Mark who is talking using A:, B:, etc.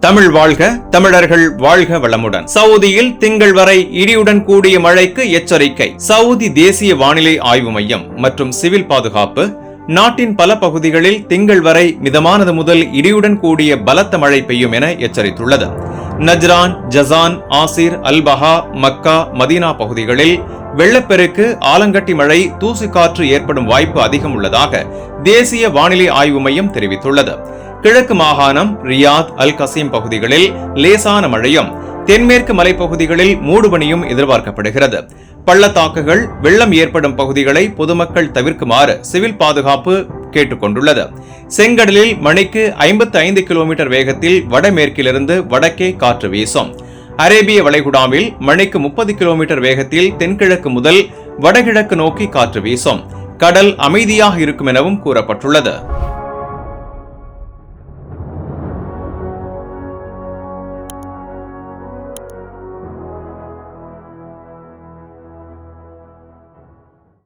A: தமிழ் வாழ்க தமிழர்கள் வாழ்க வளமுடன். சவுதியில் திங்கள் வரை இடியுடன் கூடிய மழைக்கு எச்சரிக்கை. சவுதி தேசிய வானிலை ஆய்வு மையம் மற்றும் சிவில் பாதுகாப்பு நாட்டின் பல பகுதிகளில் திங்கள் வரை மிதமானது முதல் இடியுடன் கூடிய பலத்த மழை பெய்யும் என எச்சரித்துள்ளது. நஜ்ரான் ஜசான் ஆசிர் அல்பஹா மக்கா மதீனா பகுதிகளில் வெள்ளப்பெருக்கு ஆலங்கட்டி மழை தூசு காற்று ஏற்படும் வாய்ப்பு அதிகம் உள்ளதாக தேசிய வானிலை ஆய்வு மையம் தெரிவித்துள்ளது. கிழக்கு மாகாணம் ரியாத் அல் கசீம் பகுதிகளில் லேசான மழையும் தென்மேற்கு மலைப்பகுதிகளில் மூடுபனியும் எதிர்பார்க்கப்படுகிறது. பள்ளத்தாக்குகள் வெள்ளம் ஏற்படும் பகுதிகளை பொதுமக்கள் தவிர்க்குமாறு சிவில் பாதுகாப்பு கேட்டுக்கொண்டுள்ளது. செங்கடலில் மணிக்கு ஐம்பத்தி ஐந்து கிலோமீட்டர் வேகத்தில் வடமேற்கிலிருந்து வடக்கே காற்று வீசும். அரேபிய வளைகுடாவில் மணிக்கு முப்பது கிலோமீட்டர் வேகத்தில் தென்கிழக்கு முதல் வடகிழக்கு நோக்கி காற்று வீசும். கடல் அமைதியாக இருக்கும் எனவும் கூறப்பட்டுள்ளது.